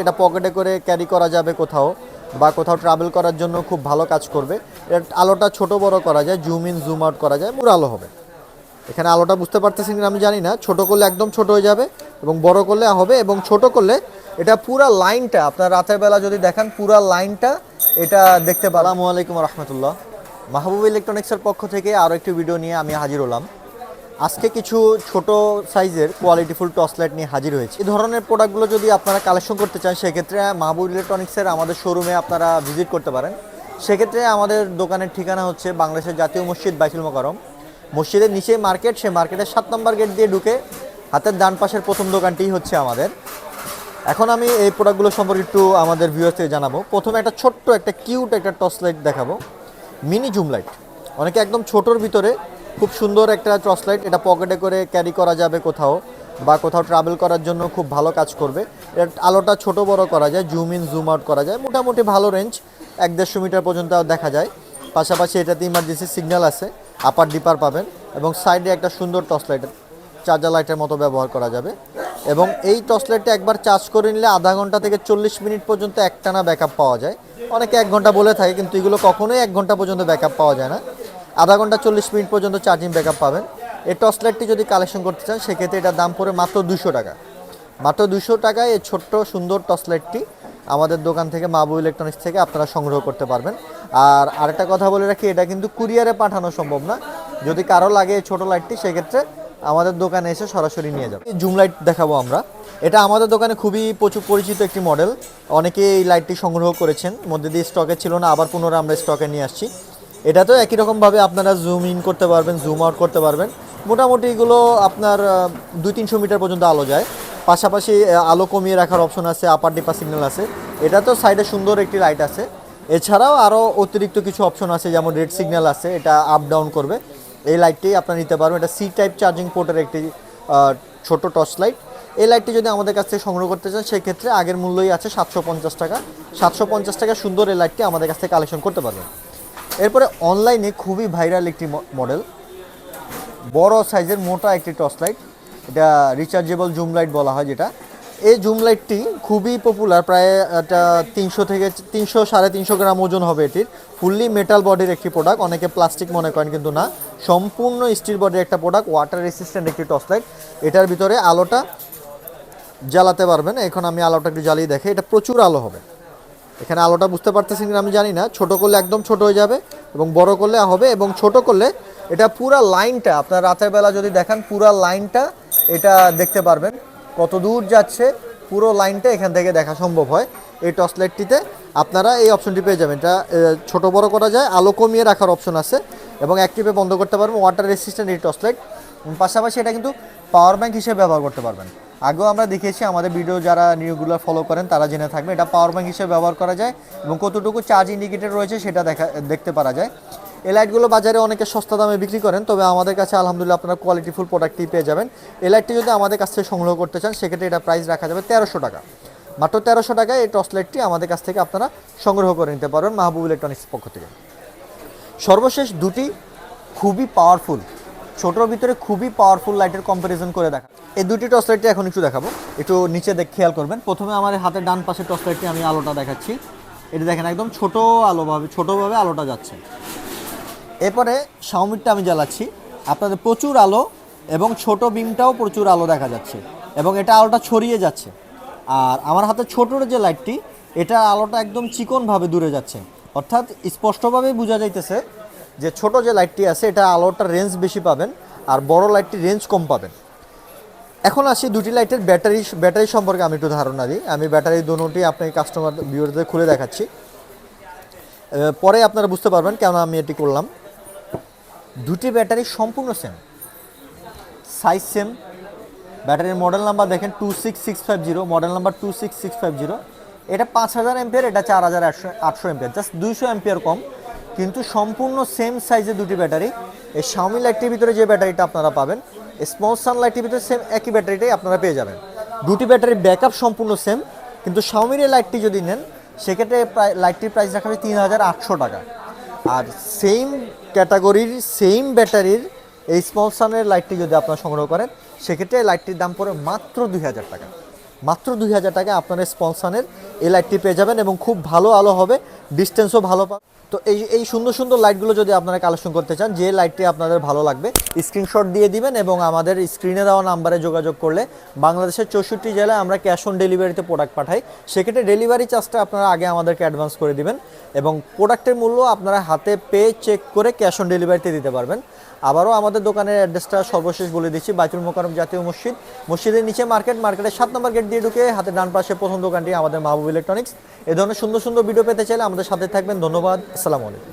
এটা পকেটে করে ক্যারি করা যাবে কোথাও বা কোথাও ট্রাভেল করার জন্য খুব ভালো কাজ করবে। এর আলোটা ছোট বড় করা যায় জুম ইন জুম আউট করা যায়, পুরো আলো হবে। এখানে আলোটা বুঝতে পারতেছেন কিনা আমি জানি না, ছোট করলে একদম ছোট হয়ে যাবে এবং বড় করলে হবে এবং ছোট করলে এটা পুরা লাইনটা আপনার রাতের বেলা যদি দেখেন, পুরা লাইনটা এটা দেখতে পেলাম আলাইকুম রহমতুল্লাহ। মাহবুব ইলেকট্রনিক্সের পক্ষ থেকে আরও একটি ভিডিও নিয়ে আমি হাজির হলাম। আজকে কিছু ছোট সাইজের কোয়ালিটিফুল টর্চ লাইট নিয়ে হাজির হয়েছে। এই ধরনের প্রোডাক্টগুলো যদি আপনারা কালেকশন করতে চান, সেক্ষেত্রে মাহবুব ইলেকট্রনিক্সের আমাদের শোরুমে আপনারা ভিজিট করতে পারেন। সেক্ষেত্রে আমাদের দোকানের ঠিকানা হচ্ছে বাংলাদেশের জাতীয় মসজিদ বাইতুল মোকারম মসজিদের নিচে মার্কেট সেই মার্কেটের সাত নম্বর গেট দিয়ে ঢুকে হাতের ডান পাশের প্রথম দোকানটিই হচ্ছে আমাদের। এখন আমি এই প্রোডাক্টগুলো সম্পর্কে একটু আমাদের ভিউয়ার্সকে জানাব। প্রথমে একটা ছোট্ট, একটা কিউট একটা টর্চ লাইট দেখাবো। মিনি জুম লাইট অনেকে একদম ছোটোর ভিতরে খুব সুন্দর একটা টর্চ লাইট এটা পকেটে করে ক্যারি করা যাবে কোথাও বা কোথাও ট্রাভেল করার জন্য খুব ভালো কাজ করবে। এর আলোটা ছোট বড় করা যায় জুম ইন জুম আউট করা যায়। মোটামুটি ভালো রেঞ্জ এক দেড়শো মিটার পর্যন্ত দেখা যায়। পাশাপাশি এটাতে ইমার্জেন্সি সিগন্যাল আছে আপার ডিপার পাবেন এবং সাইডে একটা সুন্দর টর্চ লাইট চার্জার লাইটের মতো ব্যবহার করা যাবে। এবং এই টর্চ লাইটটা একবার চার্জ করে নিলে আধা ঘণ্টা থেকে চল্লিশ মিনিট পর্যন্ত একটানা ব্যাকআপ পাওয়া যায়। অনেকে এক ঘণ্টা বলে থাকে, কিন্তু এগুলো কখনোই এক ঘণ্টা পর্যন্ত ব্যাকআপ পাওয়া যায় না। আধা ঘণ্টা চল্লিশ মিনিট পর্যন্ত চার্জিং ব্যাকআপ পাবেন। এই টর্চ লাইটটি যদি কালেকশন করতে চান, সেক্ষেত্রে এটার দাম পড়ে মাত্র দুশো টাকা। মাত্র দুশো টাকায় এই ছোট্ট সুন্দর টর্চ লাইটটি আমাদের দোকান থেকে মাবু ইলেকট্রনিক্স থেকে আপনারা সংগ্রহ করতে পারবেন। আর আরেকটা কথা বলে রাখি, এটা কিন্তু কুরিয়ারে পাঠানো সম্ভব না। যদি কারও লাগে এই ছোটো লাইটটি সেক্ষেত্রে আমাদের দোকানে এসে সরাসরি নিয়ে যাবে। জুম লাইট দেখাবো আমরা। এটা আমাদের দোকানে খুবই প্রচুর পরিচিত একটি মডেল অনেকে এই লাইটটি সংগ্রহ করেছেন। মধ্যে দিয়ে স্টকে ছিল না, আবার পুনরায় আমরা স্টকে নিয়ে আসছি। এটাতেও একই রকমভাবে আপনারা জুম ইন করতে পারবেন জুম আউট করতে পারবেন। মোটামুটি এগুলো আপনার দুই তিনশো মিটার পর্যন্ত আলো যায়। পাশাপাশি আলো কমিয়ে রাখার অপশন আছে আপার ডিপার সিগন্যাল আছে। এটা তো সাইডে সুন্দর একটি লাইট আছে। এছাড়াও আরও অতিরিক্ত কিছু অপশন আছে, যেমন রেড সিগন্যাল আছে, এটা আপ ডাউন করবে। এই লাইটটি আপনারা নিতে পারবেন। এটা সি টাইপ চার্জিং পোর্টের একটি ছোট টর্চ লাইট এই লাইটটি যদি আমাদের কাছ থেকে সংগ্রহ করতে চান, সেক্ষেত্রে আগের মূল্যই আছে সাতশো পঞ্চাশ টাকা। সাতশো পঞ্চাশ টাকা সুন্দর এই লাইটটি আমাদের কাছ থেকে কালেকশন করতে পারবেন। এরপরে অনলাইনে খুবই ভাইরাল একটি মডেল বড় সাইজের মোটা একটি টর্চ লাইট এটা রিচার্জেবল জুম লাইট বলা হয় যেটা। এই জুম লাইটটি খুবই পপুলার প্রায় একটা তিনশো থেকে তিনশো সাড়ে তিনশো গ্রাম ওজন হবে এটির। ফুললি মেটাল বডির একটি প্রোডাক্ট অনেকে প্লাস্টিক মনে করেন, কিন্তু না। সম্পূর্ণ স্টিল বডির একটা প্রোডাক্ট ওয়াটার রেসিস্ট্যান্ট একটি টর্চ লাইট এটার ভিতরে আলোটা জ্বালাতে পারবেন। এখন আমি আলোটা একটু জ্বালিয়ে দেখে এটা প্রচুর আলো হবে। এখানে আলোটা বুঝতে পারতেছেন কিনা আমি জানি না। ছোট করলে একদম ছোট হয়ে যাবে এবং বড় করলে হবে এবং ছোট করলে এটা পুরা লাইনটা, আপনার রাতের বেলা যদি দেখেন, পুরা লাইনটা এটা দেখতে পারবেন। কত দূর যাচ্ছে, পুরো লাইনটা এখান থেকে দেখা সম্ভব হয় এই টর্চ লাইটটিতে। আপনারা এই অপশনটি পেয়ে যাবেন। এটা ছোট বড় করা যায়, আলো কমিয়ে রাখার অপশন আছে এবং অ্যাক্টিভে বন্ধ করতে পারবেন। ওয়াটার রেসিস্ট্যান্ট এই টর্চ লাইট। পাশাপাশি এটা কিন্তু পাওয়ার ব্যাংক হিসেবে ব্যবহার করতে পারবেন। আগেও আমরা দেখেছি আমাদের ভিডিও যারা নিউগুলো ফলো করেন, তারা জেনে থাকবে এটা পাওয়ার ব্যাংক হিসেবে ব্যবহার করা যায় এবং কতটুকু চার্জ ইন্ডিকেটর রয়েছে সেটা দেখা, দেখতে পারা যায়। এই লাইটগুলো বাজারে অনেকে সস্তা দামে বিক্রি করেন, তবে আমাদের কাছে আলহামদুলিল্লাহ আপনারা কোয়ালিটিফুল প্রোডাক্টই পেয়ে যাবেন। এই লাইটটি যদি আমাদের কাছ থেকে সংগ্রহ করতে চান, সেক্ষেত্রে এটা প্রাইস রাখা যাবে তেরোশো টাকা। মাত্র তেরোশো টাকায় এই টর্চ লাইটটি আমাদের কাছ থেকে আপনারা সংগ্রহ করে নিতে পারবেন মাহবুব ইলেকট্রনিক্স পক্ষ থেকে। সর্বশেষ দুটি খুবই পাওয়ারফুল ছোটোর ভিতরে খুবই পাওয়ারফুল লাইটের কম্পারিজন করে দেখা। এই দুটি টর্চ লাইটটি এখন একটু দেখাবো। একটু নিচে দেখ খেয়াল করবেন। প্রথমে আমার হাতের ডান পাশে টর্চ লাইটটি আমি আলোটা দেখাচ্ছি। এটা দেখেন একদম ছোট আলোভাবে, ছোটোভাবে আলোটা যাচ্ছে। এরপরে শাওমিরটা আমি জ্বালাচ্ছি। আপনাদের প্রচুর আলো এবং ছোট বিমটাও প্রচুর আলো দেখা যাচ্ছে এবং এটা আলোটা ছড়িয়ে যাচ্ছে। আর আমার হাতে ছোটোর যে লাইটটি এটা আলোটা একদম চিকনভাবে দূরে যাচ্ছে। অর্থাৎ স্পষ্টভাবেই বোঝা যাইতেছে যে ছোট যে লাইটটি আছে, এটা আলোটার রেঞ্জ বেশি পাবেন আর বড় লাইটটি রেঞ্জ কম পাবেন। এখন আসি দুটি লাইটের ব্যাটারি ব্যাটারি সম্পর্কে আমি একটু ধারণা দিই। আমি ব্যাটারি দুটি আপনাকে কাস্টমার ভিউয়ারদের খুলে দেখাচ্ছি। পরে আপনারা বুঝতে পারবেন কেন আমি এটি করলাম। দুটি ব্যাটারি সম্পূর্ণ সেম সাইজ সেম ব্যাটারির মডেল নাম্বার দেখেন two six six five zero model number two six six five zero এটা পাঁচ হাজার এমপিয়ার এটা চার হাজার আটশো আটশো এমপিয়ার জাস্ট দুইশো এমপিয়ার কম। কিন্তু সম্পূর্ণ সেম সাইজের দুটি ব্যাটারি এই শাওমি লাইটটির ভিতরে যে ব্যাটারিটা আপনারা পাবেন স্মল সান লাইটটির ভিতরে সেম একই ব্যাটারিটাই আপনারা পেয়ে যাবেন। দুটি ব্যাটারির ব্যাকআপ সম্পূর্ণ সেম কিন্তু শাওমির এই লাইটটি যদি নেন, সেক্ষেত্রে প্রায় লাইটটির প্রাইস রাখা হবে তিন হাজার আটশো টাকা। আর সেম ক্যাটাগরির সেম ব্যাটারির এই স্মল সানের লাইটটি যদি আপনারা সংগ্রহ করেন, সেক্ষেত্রে লাইটটির দাম পড়ে মাত্র দুই হাজার টাকা। মাত্র দুই হাজার টাকা আপনার স্পন্সানের এই লাইটটি পেয়ে যাবেন এবং খুব ভালো আলো হবে, ডিস্টেন্সও ভালো পাবে তো এই এই সুন্দর সুন্দর লাইটগুলো যদি আপনারা কালেকশন করতে চান, যে লাইটটি আপনাদের ভালো লাগবে, স্ক্রিনশট দিয়ে দিবেন এবং আমাদের স্ক্রিনে দেওয়া নাম্বারে যোগাযোগ করলে বাংলাদেশের চৌষট্টি জেলায় আমরা ক্যাশ অন ডেলিভারিতে প্রোডাক্ট পাঠাই। সেক্ষেত্রে ডেলিভারি চার্জটা আপনারা আগে আমাদেরকে অ্যাডভান্স করে দিবেন এবং প্রোডাক্টের মূল্য আপনারা হাতে পেয়ে চেক করে ক্যাশ অন ডেলিভারিতে দিতে পারবেন। আবারও আমাদের দোকানের অ্যাড্রেসটা সর্বশেষ বলে দিচ্ছি বাইতুল মোকারম জাতীয় মসজিদ। মসজিদের নিচে মার্কেট মার্কেটের সাত নম্বর গেট দিয়ে ঢুকে হাতে ডান পাশে প্রথম দোকানটি আমাদের মাহবুব ইলেকট্রনিক্স। এ ধরনের সুন্দর সুন্দর ভিডিও পেতে চাইলে আমাদের সাথে থাকবেন। ধন্যবাদ। আসসালামু আলাইকুম।